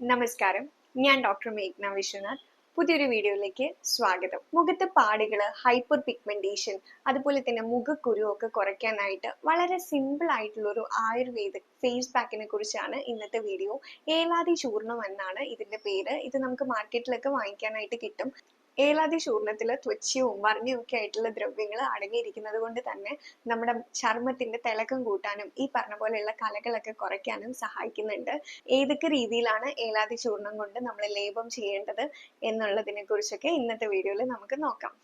നമസ്കാരം. ഞാൻ ഡോക്ടർ മേഘ്ന വിശ്വനാഥ്. പുതിയൊരു വീഡിയോയിലേക്ക് സ്വാഗതം. മുഖത്തെ പാടുകൾ ഹൈപ്പർ പിഗ്മെന്റേഷൻ അതുപോലെ തന്നെ മുഖക്കുരു ഒക്കെ കുറയ്ക്കാനായിട്ട് വളരെ സിമ്പിൾ ആയിട്ടുള്ള ഒരു ആയുർവേദ ഫേസ് പാക്കിനെ കുറിച്ചാണ് ഇന്നത്തെ വീഡിയോ. ഏലാദി ചൂർണം എന്നാണ് ഇതിന്റെ പേര്. ഇത് നമുക്ക് മാർക്കറ്റിലൊക്കെ വാങ്ങിക്കാനായിട്ട് കിട്ടും. ഏലാതി ചൂർണത്തിൽ ത്വച്ചയും ഒക്കെ ആയിട്ടുള്ള ദ്രവ്യങ്ങൾ അടങ്ങിയിരിക്കുന്നത് കൊണ്ട് തന്നെ നമ്മുടെ ചർമ്മത്തിന്റെ തിളക്കം കൂട്ടാനും ഈ പറഞ്ഞ പോലെയുള്ള കലകളൊക്കെ കുറയ്ക്കാനും സഹായിക്കുന്നുണ്ട്. ഏതൊക്കെ രീതിയിലാണ് ഏലാതി ചൂർണം കൊണ്ട് നമ്മൾ ലേപം ചെയ്യേണ്ടത് എന്നുള്ളതിനെ കുറിച്ചൊക്കെ ഇന്നത്തെ വീഡിയോയിൽ നമുക്ക് നോക്കാം.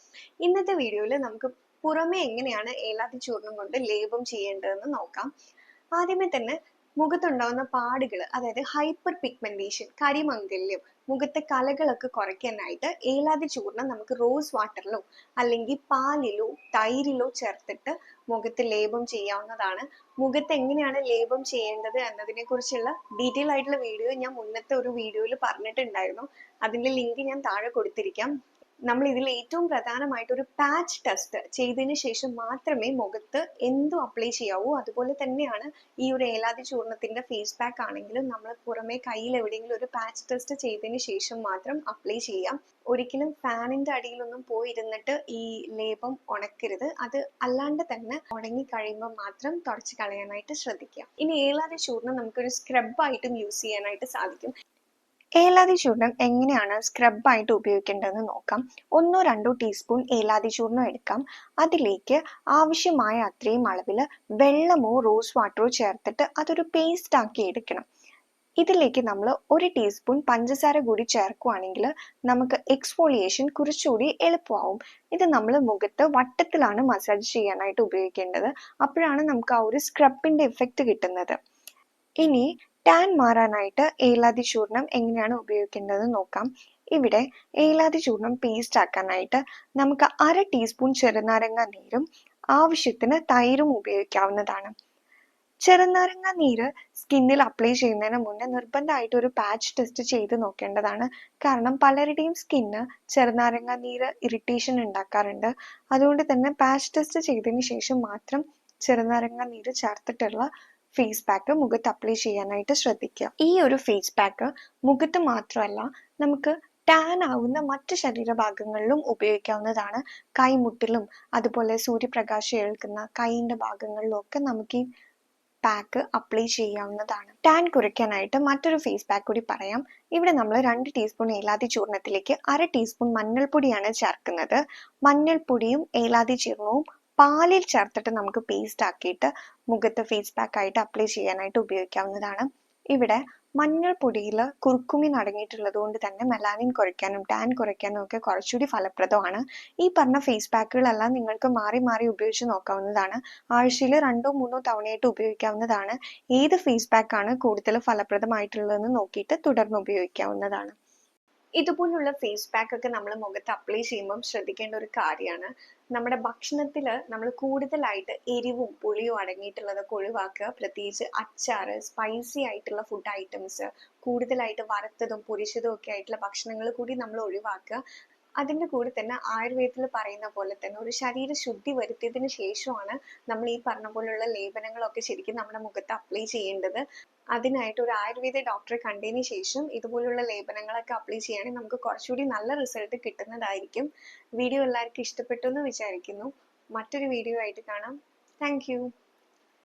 ഇന്നത്തെ വീഡിയോയിൽ നമുക്ക് പുറമെ എങ്ങനെയാണ് ഏലാതി ചൂർണം കൊണ്ട് ലേപം ചെയ്യേണ്ടതെന്ന് നോക്കാം. ആദ്യമേ തന്നെ മുഖത്തുണ്ടാവുന്ന പാടുകൾ അതായത് ഹൈപ്പർ പിഗ്മെന്റേഷൻ കരിമംഗല്യം മുഖത്തെ കലകളൊക്കെ കുറയ്ക്കാനായിട്ട് ഏലാതി ചൂർണം നമുക്ക് റോസ് വാട്ടറിലോ അല്ലെങ്കിൽ പാലിലോ തൈരിലോ ചേർത്തിട്ട് മുഖത്ത് ലേപം ചെയ്യാവുന്നതാണ്. മുഖത്ത് എങ്ങനെയാണ് ലേപം ചെയ്യേണ്ടത് എന്നതിനെ കുറിച്ചുള്ള ഡീറ്റെയിൽ ആയിട്ടുള്ള വീഡിയോ ഞാൻ മുന്നത്തെ ഒരു വീഡിയോയിൽ പറഞ്ഞിട്ടുണ്ടായിരുന്നു. അതിന്റെ ലിങ്ക് ഞാൻ താഴെ കൊടുത്തിരിക്കാം. നമ്മൾ ഇതിൽ ഏറ്റവും പ്രധാനമായിട്ട് ഒരു പാച്ച് ടെസ്റ്റ് ചെയ്തതിന് ശേഷം മാത്രമേ മുഖത്ത് എന്തും അപ്ലൈ ചെയ്യാവൂ. അതുപോലെ തന്നെയാണ് ഈ ഒരു ഏലാതി ചൂർണത്തിന്റെ ഫേസ് പാക്ക് ആണെങ്കിലും നമ്മൾ പുറമെ കയ്യിൽ എവിടെയെങ്കിലും ഒരു പാച്ച് ടെസ്റ്റ് ചെയ്തതിന് ശേഷം മാത്രം അപ്ലൈ ചെയ്യാം. ഒരിക്കലും ഫാനിന്റെ അടിയിലൊന്നും പോയിരുന്നിട്ട് ഈ ലേപം ഉണക്കരുത്. അത് അല്ലാണ്ട് തന്നെ ഉണങ്ങി കഴിയുമ്പോൾ മാത്രം തുടച്ച് കളയാനായിട്ട് ശ്രദ്ധിക്കുക. ഇനി ഏലാതി ചൂർണം നമുക്കൊരു സ്ക്രബായിട്ടും യൂസ് ചെയ്യാനായിട്ട് സാധിക്കും. ഏലാതി ചൂർണം എങ്ങനെയാണ് സ്ക്രബായിട്ട് ഉപയോഗിക്കേണ്ടതെന്ന് നോക്കാം. ഒന്നോ രണ്ടോ ടീസ്പൂൺ ഏലാതി ചൂർണം എടുക്കാം. അതിലേക്ക് ആവശ്യമായ അത്രയും അളവിൽ വെള്ളമോ റോസ് വാട്ടറോ ചേർത്തിട്ട് അതൊരു പേസ്റ്റ് ആക്കി എടുക്കണം. ഇതിലേക്ക് നമ്മൾ ഒരു ടീസ്പൂൺ പഞ്ചസാര കൂടി ചേർക്കുകയാണെങ്കിൽ നമുക്ക് എക്സ്ഫോളിയേഷൻ കുറച്ചുകൂടി എളുപ്പമാവും. ഇത് നമ്മൾ മുഖത്ത് വട്ടത്തിലാണ് മസാജ് ചെയ്യാനായിട്ട് ഉപയോഗിക്കേണ്ടത്. അപ്പോഴാണ് നമുക്ക് ആ ഒരു സ്ക്രബിന്റെ എഫക്റ്റ് കിട്ടുന്നത്. ഇനി ടാൻ മാറാനായിട്ട് ഏലാതി ചൂർണം എങ്ങനെയാണ് ഉപയോഗിക്കേണ്ടത് നോക്കാം. ഇവിടെ ഏലാതി ചൂർണം പേസ്റ്റ് ആക്കാനായിട്ട് നമുക്ക് അര ടീസ്പൂൺ ചെറുനാരങ്ങ നീരും ആവശ്യത്തിന് തൈരും ഉപയോഗിക്കാവുന്നതാണ്. ചെറുനാരങ്ങ നീര് സ്കിന്നിൽ അപ്ലൈ ചെയ്യുന്നതിന് മുന്നേ നിർബന്ധമായിട്ട് ഒരു പാച്ച് ടെസ്റ്റ് ചെയ്ത് നോക്കേണ്ടതാണ്. കാരണം പലരുടെയും സ്കിന്ന് ചെറുനാരങ്ങ നീര് ഇറിറ്റേഷൻ ഉണ്ടാക്കാറുണ്ട്. അതുകൊണ്ട് തന്നെ പാച്ച് ടെസ്റ്റ് ചെയ്തതിന് ശേഷം മാത്രം ചെറുനാരങ്ങ നീര് ചേർത്തിട്ടുള്ള ഫേസ് പാക്ക് മുഖത്ത് അപ്ലൈ ചെയ്യാനായിട്ട് ശ്രദ്ധിക്കുക. ഈ ഒരു ഫേസ് പാക്ക് മുഖത്ത് മാത്രമല്ല നമുക്ക് ടാൻ ആവുന്ന മറ്റ് ശരീരഭാഗങ്ങളിലും ഉപയോഗിക്കാവുന്നതാണ്. കൈമുട്ടിലും അതുപോലെ സൂര്യപ്രകാശം ഏൽക്കുന്ന കൈയിന്റെ ഭാഗങ്ങളിലും ഒക്കെ നമുക്ക് ഈ പാക്ക് അപ്ലൈ ചെയ്യാവുന്നതാണ്. ടാൻ കുറയ്ക്കാനായിട്ട് മറ്റൊരു ഫേസ് പാക്ക് കൂടി പറയാം. ഇവിടെ നമ്മൾ രണ്ട് ടീസ്പൂൺ ഏലാതി ചൂർണത്തിലേക്ക് അര ടീസ്പൂൺ മഞ്ഞൾപ്പൊടിയാണ് ചേർക്കുന്നത്. മഞ്ഞൾപ്പൊടിയും ഏലാതി ചൂർണവും പാലിൽ ചേർത്തിട്ട് നമുക്ക് പേസ്റ്റ് ആക്കിയിട്ട് മുഖത്ത് ഫേസ് പാക്ക് ആയിട്ട് അപ്ലൈ ചെയ്യാനായിട്ട് ഉപയോഗിക്കാവുന്നതാണ്. ഇവിടെ മഞ്ഞൾപ്പൊടിയിൽ കുർക്കുമിൻ അടങ്ങിയിട്ടുള്ളത് കൊണ്ട് തന്നെ മെലാനിൻ കുറയ്ക്കാനും ടാൻ കുറയ്ക്കാനും ഒക്കെ കുറച്ചുകൂടി ഫലപ്രദമാണ്. ഈ പറഞ്ഞ ഫേസ് പാക്കുകളെല്ലാം നിങ്ങൾക്ക് മാറി മാറി ഉപയോഗിച്ച് നോക്കാവുന്നതാണ്. ആഴ്ചയിൽ രണ്ടോ മൂന്നോ തവണയായിട്ട് ഉപയോഗിക്കാവുന്നതാണ്. ഏത് ഫേസ് പാക്കാണ് കൂടുതൽ ഫലപ്രദമായിട്ടുള്ളതെന്ന് നോക്കിയിട്ട് തുടർന്ന് ഉപയോഗിക്കാവുന്നതാണ്. ഇതുപോലുള്ള ഫേസ് പാക്ക് ഒക്കെ നമ്മൾ മുഖത്ത് അപ്ലൈ ചെയ്യുമ്പം ശ്രദ്ധിക്കേണ്ട ഒരു കാര്യമാണ്. നമ്മുടെ ഭക്ഷണത്തിൽ നമ്മൾ കൂടുതലായിട്ട് എരിവും പുളിയും അടങ്ങിയിട്ടുള്ളതൊക്കെ ഒഴിവാക്കുക പ്രത്യേകിച്ച് അച്ചാറ് സ്പൈസി ആയിട്ടുള്ള ഫുഡ് ഐറ്റംസ് കൂടുതലായിട്ട് വറുത്തതും പൊരിച്ചതും ഒക്കെ ആയിട്ടുള്ള ഭക്ഷണങ്ങൾ കൂടി നമ്മൾ ഒഴിവാക്കുക. അതിന്റെ കൂടെ തന്നെ ആയുർവേദത്തിൽ പറയുന്ന പോലെ തന്നെ ഒരു ശരീര ശുദ്ധി വരുത്തിയതിന് ശേഷമാണ് നമ്മൾ ഈ പറഞ്ഞ പോലുള്ള ലേപനങ്ങളൊക്കെ ശരിക്കും നമ്മുടെ മുഖത്ത് അപ്ലൈ ചെയ്യേണ്ടത്. അതിനായിട്ട് ഒരു ആയുർവേദ ഡോക്ടറെ കണ്ടതിന് ശേഷം ഇതുപോലുള്ള ലേപനങ്ങളൊക്കെ അപ്ലൈ ചെയ്യുകയാണെങ്കിൽ നമുക്ക് കുറച്ചുകൂടി നല്ല റിസൾട്ട് കിട്ടുന്നതായിരിക്കും. വീഡിയോ എല്ലാവർക്കും ഇഷ്ടപ്പെട്ടു എന്ന് വിചാരിക്കുന്നു. മറ്റൊരു വീഡിയോ ആയിട്ട് കാണാം. താങ്ക്